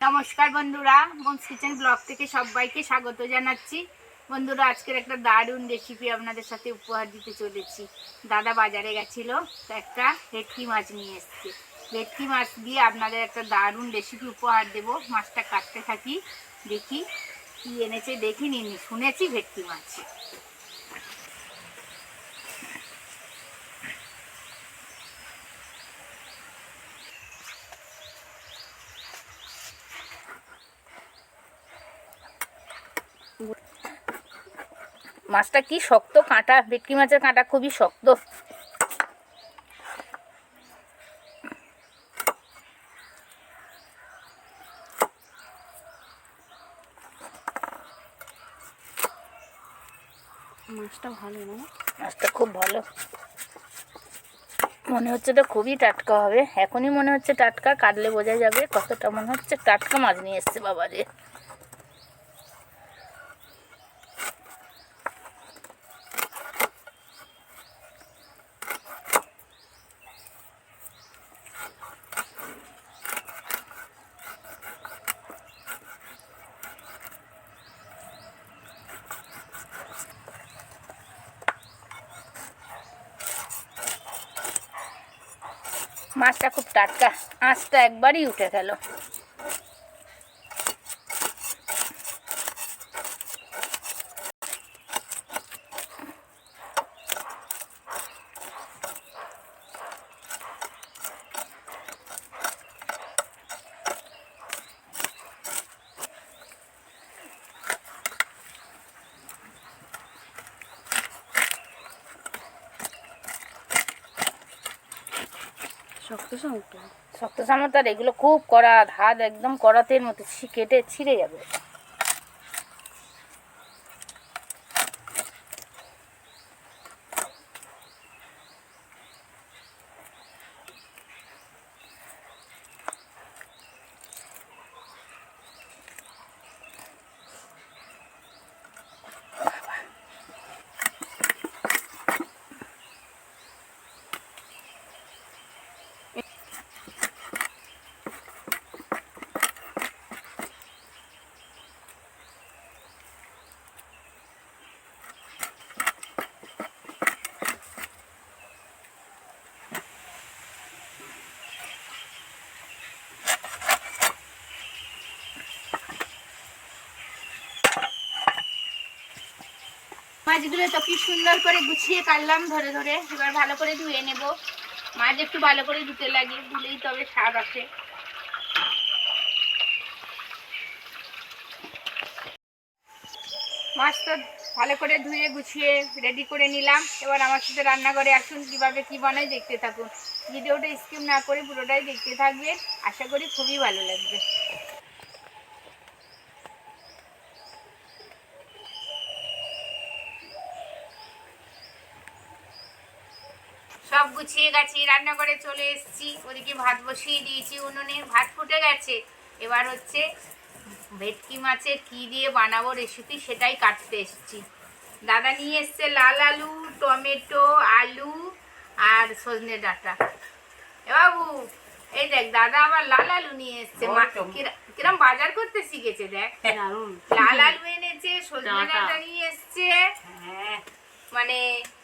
নমস্কার বন্ধুরা moms kitchen blog থেকে সবাইকে স্বাগত জানাচ্ছি। বন্ধুরা, আজকের একটা দারুণ রেসিপি আপনাদের সাথে উপহার দিতে চলেছি। দাদা বাজারে গেছিল একটা ভেটকি মাছ নিয়ে এসছে। ভেটকি মাছ দিয়ে আপনাদের একটা দারুণ রেসিপি উপহার দেব। মাছটা কাটতে থাকি, দেখি কি এনেছে, দেখিনি, শুনেছি ভেটকি মাছ। মাছটা কি শক্ত কাঁটা? ভেটকি মাছের কাঁটা খুবই শক্ত। মাছটা ভালো না? মাছটা খুব ভালো। মনে হচ্ছে এটা খুবই টাটকা হবে। এখনই মনে হচ্ছে টাটকা কাটলে বোঝা যাবে কতটা মনে হচ্ছে টাটকা মাছ নিয়ে এসছে বাবারে। মাছটা খুব টাটকা। আঁচটা একবারই উঠে গেল। শক্ত শক্ত। শক্ত সামতার এগুলো খুব কড়া হাত একদম কড়াতের মতো কেটে ছিঁড়ে যাবে। মাছগুলো তো কি সুন্দর করে গুছিয়ে কাটলাম ধরে ধরে। এবার ভালো করে ধুয়ে নেব। মাছ একটু ভালো করে ধুতে লাগে, ধুলেই তবে স্বাদ আসে। মাছ তো ভালো করে ধুয়ে গুছিয়ে রেডি করে নিলাম। এবার আমার সাথে রান্নাঘরে আসুন, কীভাবে কি বানাই দেখতে থাকুন। ভিডিওটা স্কিপ না করে পুরোটাই দেখতে থাকবেন। আশা করি খুবই ভালো লাগবে সব গুছিয়ে গেছি রান্নাঘরে চলে এসেছি। ওদিকে ভাত বসিয়ে দিয়েছি উনুনে ভাত ফুটে গেছে। এবার হচ্ছে ভেটকি মাছের কি দিয়ে বানাবো রেসিপি সেটাই কাটতে এসেছি। দাদা নিয়ে এসছে লাল আলু টমেটো আলু আর সজনে ডাঁটা। এ বাবু এই দেখ দাদা আবার লাল আলু নিয়ে এসছে। মা- কিরম বাজার করতে শিখেছে দেখ। লাল আলু এনেছে সজনে ডাঁটা। ডাঁটা নিয়ে এসছে। মানে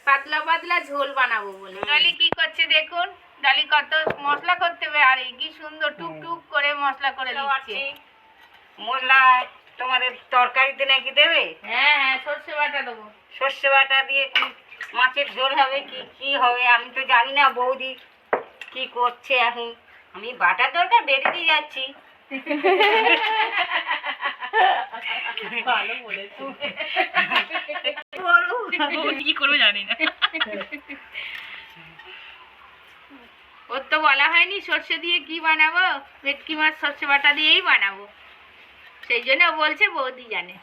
পাতলা পাতলা ঝোল বানাবো বলে। ডালি কি করছে দেখুন? ডালি কত মশলা করতে হবে আর এই কি সুন্দর টুক টুক করে মশলা করে দিচ্ছে। মশলা তোমাদের তরকারিতে নাকি দেবে? হ্যাঁ হ্যাঁ সর্ষে বাটা দেবো। সর্ষে বাটা দিয়ে কি মাছের ঝোল হবে কি কি হবে? আমি তো জানি না বৌদি কি করছে এখন। আমি বাটার দরকার বেড়ে দিয়ে যাচ্ছি। ভালো বলেছ কি করব জানি না ওর তো বলা হয়নি, সর্ষে দিয়ে কি বানাবো? ভেটকি মাছ সর্ষে বাটা দিয়েই বানাবো। সেই জন্য বলছে বৌদি জানে।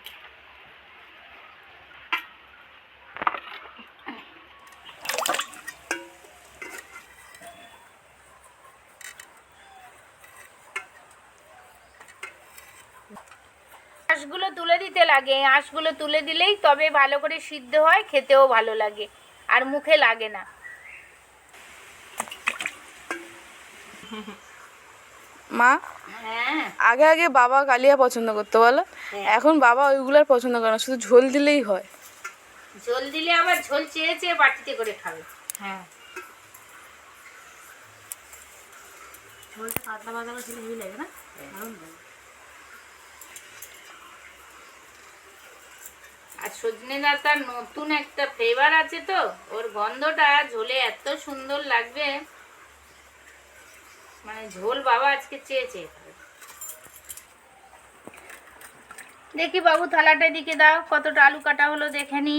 আঁশগুলো তুলে দিতে লাগে। আঁশগুলো তুলে দিলেই তবে ভালো করে সিদ্ধ হয় খেতেও ভালো লাগে। আর মুখে লাগে না। মা হ্যাঁ। আগে আগে বাবা কালিয়া পছন্দ করতো বলো? হ্যাঁ। এখন বাবা ওইগুলার পছন্দ করে না শুধু ঝোল দিলেই হয়। ঝোল দিলে আবার ঝোল চেয়ে চেয়ে বাটিতে করে খাবে। হ্যাঁ। আর সজনে ডাঁটার নতুন একটা ফ্লেভার আছে তো। ওর গন্ধটা ঝোলে এত সুন্দর লাগবে। মানে ঝোল বাবা আজকে চেয়ে চেয়ে দেখি বাবু, থালাটা দিকে দাও। কতটা আলু কাটা হলো দেখে নি।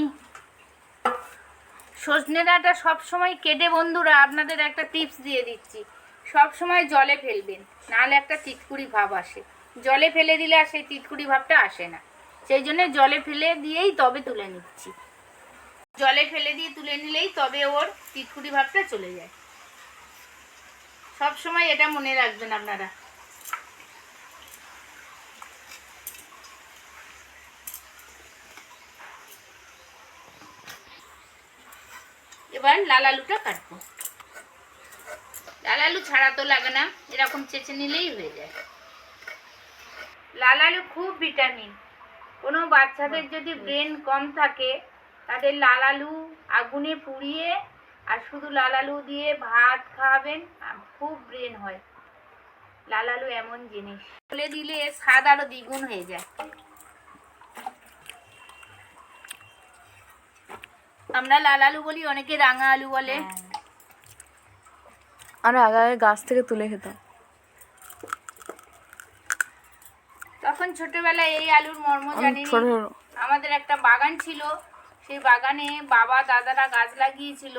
সজনে ডাঁটা সবসময় কেটে বন্ধুরা, আপনাদের একটা টিপস দিয়ে দিচ্ছি। সব সময় জলে ফেলবেন, নাহলে একটা তিতকুড়ি ভাব আসে। জলে ফেলে দিলে আর সেই তিতকুড়ি ভাবটা আসে না। সেই জন্য জলে ফেলে দিয়েই তবে তুলে নিচ্ছি। জলে ফেলে দিয়ে তুলে নিলেই তবে ওর তিতকুড়ি ভাবটা চলে যায়। সব সময় এটা মনে রাখবেন আপনারা। এবার লাল আলুটা কাটবো। লাল আলু ছাড়া তো লাগে না, এরকম চেঁচে নিলেই হয়ে যায়। লাল আলু খুব ভিটামিন। কোনো বাচ্চাদের যদি ব্রেন কম থাকে, তাদের লাল আলু আগুনে পুড়িয়ে আর শুধু লাল আলু দিয়ে ভাত খাওয়াবেন, আর খুব ব্রেন হয়। লাল আলু এমন জিনিস। বলে দিলে স্বাদ আরও দ্বিগুণ হয়ে যায়। আমরা লাল আলু বলি, অনেকে রাঙা আলু বলে। আমরা আগে আগে গাছ থেকে তুলে খেতাম। তখন ছোটবেলায় এই আলুর মর্ম জানি আমাদের একটা বাগান ছিল। সেই বাগানে বাবা দাদারা গাছ লাগিয়েছিল।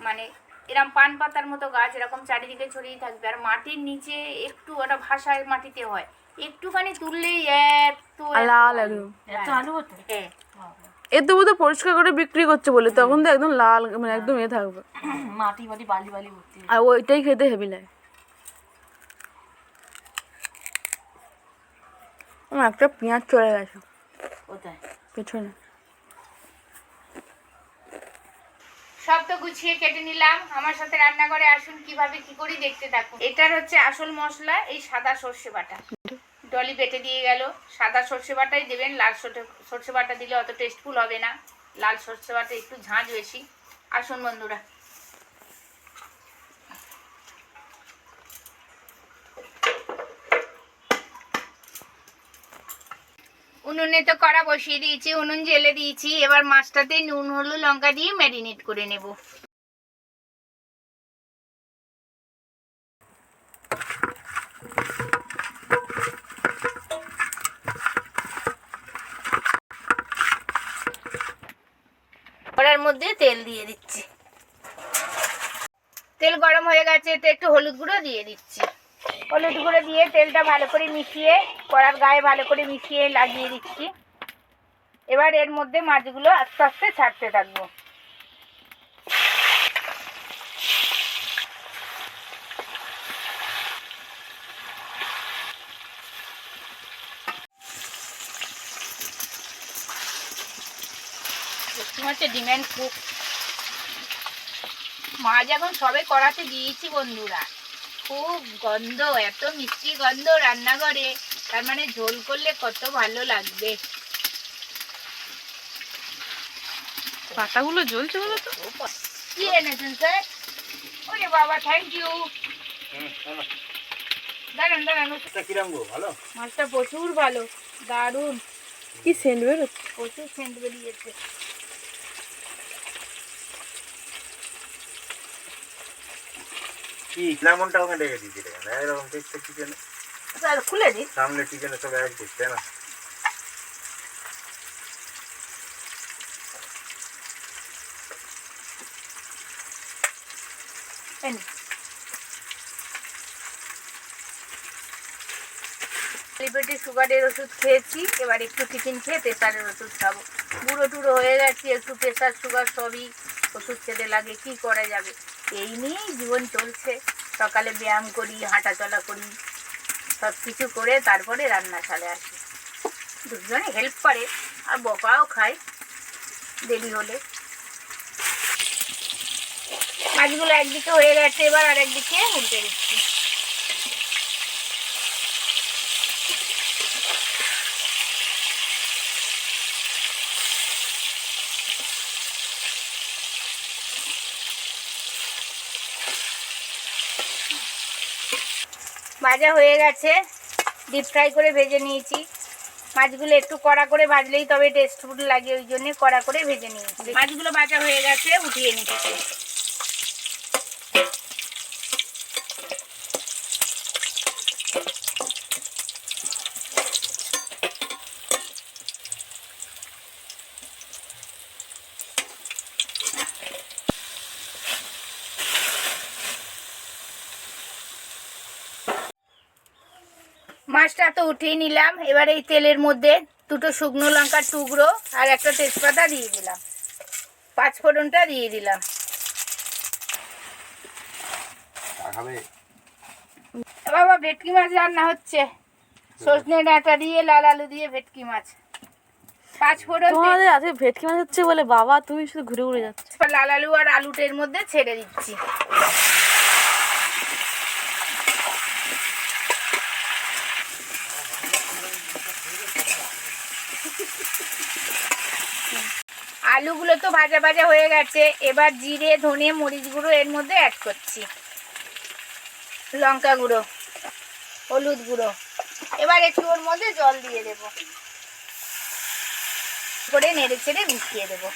মানে এরকম পান পাতার মতো গাছ এরকম চারিদিকে ছড়িয়ে থাকবে। আর মাটির নিচে একটু ওটা ভাষায় মাটিতে হয়। একটুখানি তুললেই এত লাল আলু। এত আলু হতো? হ্যাঁ। বোধহয় পরিষ্কার করে বিক্রি করছে বলে তখন তো একদম লাল মানে একদম এ থাকবে। মাটি মাটি বালি বালি ভর্তি। আর ওইটাই খেতে হেভি লাগে। আমার একটা পেঁয়াজ চলে গেছে। কোথায়? পেছনে। সব তো গুছিয়ে কেটে নিলাম। আমার সাথে রান্না করে আসুন কীভাবে কি করি দেখতে থাকুন। এটার হচ্ছে আসল মশলা এই সাদা সর্ষে বাটা। ডলি বেটে দিয়ে গেল। সাদা সর্ষে বাটাই দেবেন। লাল সর্ষে সর্ষে বাটা দিলে অত টেস্টফুল হবে না। লাল সর্ষে বাটা একটু ঝাঁঝ বেশি। আসুন বন্ধুরা। উনুনে তো কড়া বসিয়ে দিয়েছি, উনুন জেলে দিয়েছি। এবার মাছটাতে নুন, হলুদ, লঙ্কা দিয়ে ম্যারিনেট করে নেব। কড়ার মধ্যে তেল দিয়ে দিচ্ছি। তেল গরম হয়ে গেছে এতে একটু হলুদ গুঁড়ো দিয়ে দিচ্ছি। হলুদ গুঁড়ো দিয়ে তেলটা ভালো করে মিশিয়ে, কড়ার গায়ে ভালো করে মিশিয়ে লাগিয়ে দিচ্ছি। এবার এর মধ্যে মাছগুলো আস্তে আস্তে ছাড়তে থাকব। হচ্ছে ডিম্যান্ড খুব মাছ এখন সবে কড়াতে দিয়েছি বন্ধুরা। খুব গন্ধ এত মিষ্টি গন্ধ রান্নাঘরে। তার মানে ঝোল করলে কত ভালো লাগবে। পাতাগুলো জ্বলছে বলো তো। কি এনেছেন স্যার? ওরে বাবা থ্যাংক ইউ দাঁড়ান দাঁড়ান কিরম গো ভালো? মাছটা প্রচুর ভালো দারুণ। কি সেন্ট বেরোচ্ছে? প্রচুর সেন্ট বেরিয়েছে। কি? লেমনটা ওখানে রেখে দিয়েছি রে। এরকম দেখতে চিকেন খুলে দিন সামনে চিকেনে সব এক দেখতে না? লিপেটে সুগারের ওষুধ খেয়েছি এবার একটু টিফিন খেয়ে প্রেশারের ওষুধ খাব। বুড়ো টুড়ো হয়ে গেছি একটু প্রেশার সুগার সবই ওষুধ খেতে লাগে কি করা যাবে? এই নিয়েই জীবন চলছে। সকালে ব্যায়াম করি হাঁটা চলা করি সব কিছু করে তারপরে রান্না রান্নাশালে আসি। দুজনে হেল্প করে, আর বকাও খায়, দেরি হলে। মাছগুলো একদিকে হয়ে গেছে, এবার আর একদিকে উল্টে দিচ্ছি। ভাজা হয়ে গেছে। ডিপ ফ্রাই করে ভেজে নিয়েছি। মাছগুলো একটু কড়া করে ভাজলেই তবে টেস্টফুল লাগে, ওই জন্য কড়া করে ভেজে নিয়েছি। মাছগুলো ভাজা হয়ে গেছে, উঠিয়ে নিচ্ছি। মাছটা তো উঠিয়ে নিলাম। এবার এই তেলের মধ্যে দুটো শুকনো লঙ্কার টুকরো আর একটা তেজপাতা দিয়ে দিলাম। পাঁচ ফোড়নটা দিয়ে দিলাম। বাবা ভেটকি মাছ রান্না হচ্ছে। সজনে ডাঁটা দিয়ে লাল আলু দিয়ে ভেটকি মাছ। পাঁচ ফোড়ন তোমাদের আজকে ভেটকি মাছ হচ্ছে বলে বাবা তুমি শুধু ঘুরে ঘুরে যাচ্ছ। লাল আলু আর আলুটের মধ্যে ছেড়ে দিচ্ছি। আলুগুলো তো ভাজা ভাজা হয়ে গেছে। এবার জিরে, ধনে, মরিচ গুঁড়ো এর মধ্যে অ্যাড করছি। লঙ্কা গুঁড়ো, হলুদ গুঁড়ো। এবার একটু ওর মধ্যে জল দিয়ে দেবো। করে নেড়ে ছেড়ে মিশিয়ে দেবো।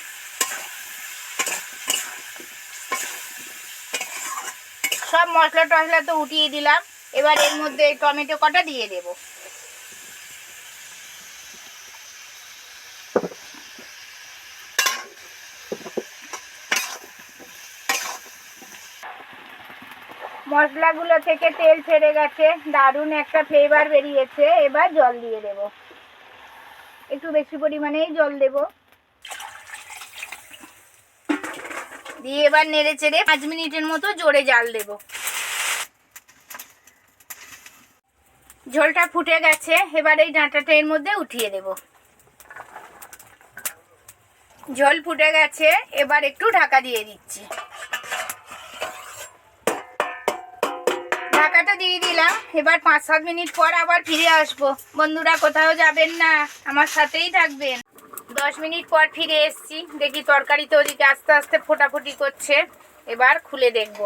সব মশলা টশলা তো উঠিয়ে দিলাম। এবার এর মধ্যে টমেটো কটা দিয়ে দেবো। মশলাগুলো থেকে তেল ছেড়ে গেছে। দারুণ একটা ফ্লেভার বেরিয়েছে। এবার জল দিয়ে দেব। একটু বেশি পরিমাণেই জল দেব। দিয়ে এবার নেড়ে চেড়ে পাঁচ মিনিটের মতো জোরে জাল দেব। ঝোলটা ফুটে গেছে। এবার এই ডাঁটাটা এর মধ্যে উঠিয়ে দেব। ঝোল ফুটে গেছে। এবার একটু ঢাকা দিয়ে দিচ্ছি। ঢাকাটা দিয়ে দিলাম। এবার পাঁচ, সাত মিনিট পর আবার ফিরে আসব। বন্ধুরা, কোথাও যাবেন না। আমার সাথেই থাকবেন। দশ মিনিট পর ফিরে এসেছি। দেখি তরকারি তো ওদিকে আস্তে আস্তে ফোটাফুটি করছে। এবার খুলে দেখব।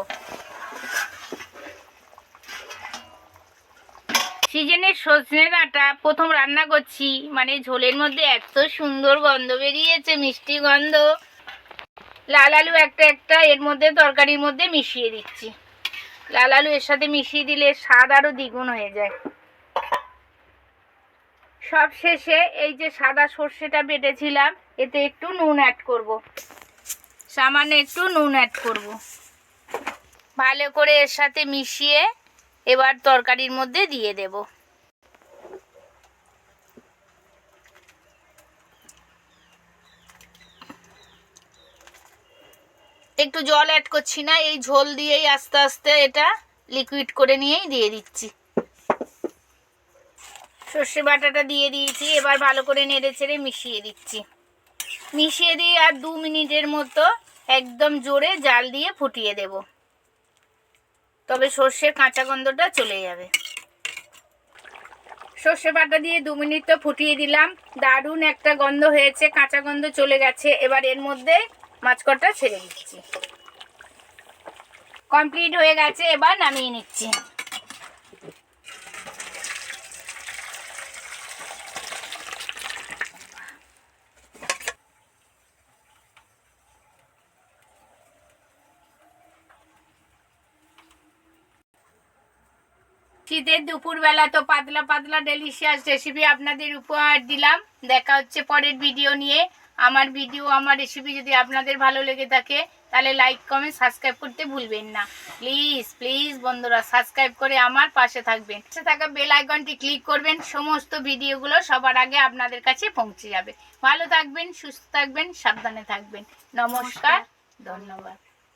সিজনের সজনে ডাঁটা প্রথম রান্না করছি। মানে ঝোলের মধ্যে এত সুন্দর গন্ধ বেরিয়েছে, মিষ্টি গন্ধ। লাল আলু একটা একটা, এর মধ্যে, তরকারির মধ্যে মিশিয়ে দিচ্ছি। লাল আলু এর সাথে মিশিয়ে দিলে স্বাদ আরও দ্বিগুণ হয়ে যায়। সব শেষে এই যে সাদা সর্ষেটা বেটেছিলাম, এতে একটু নুন অ্যাড করব। সামান্য একটু নুন অ্যাড করব। ভালো করে এর সাথে মিশিয়ে এবার তরকারির মধ্যে দিয়ে দেব। একটু জল অ্যাড করছি না, এই ঝোল দিয়েই আস্তে আস্তে এটা লিকুইড করে নিয়েই দিয়ে দিচ্ছি। সর্ষে বাটাটা দিয়ে দিয়েছি, এবার ভালো করে নেড়ে ছেড়ে মিশিয়ে দিচ্ছি। মিশিয়ে দিয়ে আর দু মিনিটের মতো একদম জোরে জাল দিয়ে ফুটিয়ে দেব। তবে সর্ষের কাঁচা গন্ধটা চলে যাবে। সর্ষে বাটা দিয়ে দু মিনিট তো ফুটিয়ে দিলাম। দারুণ একটা গন্ধ হয়েছে, কাঁচা গন্ধ চলে গেছে। এবার এর মধ্যে মাছকটা ছেড়ে দিচ্ছি। কমপ্লিট হয়ে গেছে, এবার নামিয়ে নিচ্ছি। শীতের দুপুরবেলা তো পাতলা পাতলা ডেলিশিয়াস রেসিপি আপনাদের উপহার দিলাম। দেখা হচ্ছে পরের ভিডিও নিয়ে। আমার ভিডিও আমার রেসিপি যদি আপনাদের ভালো লেগে থাকে, তাহলে লাইক কমেন্ট সাবস্ক্রাইব করতে ভুলবেন না। প্লিজ প্লিজ বন্ধুরা সাবস্ক্রাইব করে আমার পাশে থাকবেন। পাশে থাকা বেল আইকনটি ক্লিক করবেন, সমস্ত ভিডিওগুলো সবার আগে আপনাদের কাছে পৌঁছে যাবে। ভালো থাকবেন, সুস্থ থাকবেন, সাবধানে থাকবেন। নমস্কার, ধন্যবাদ।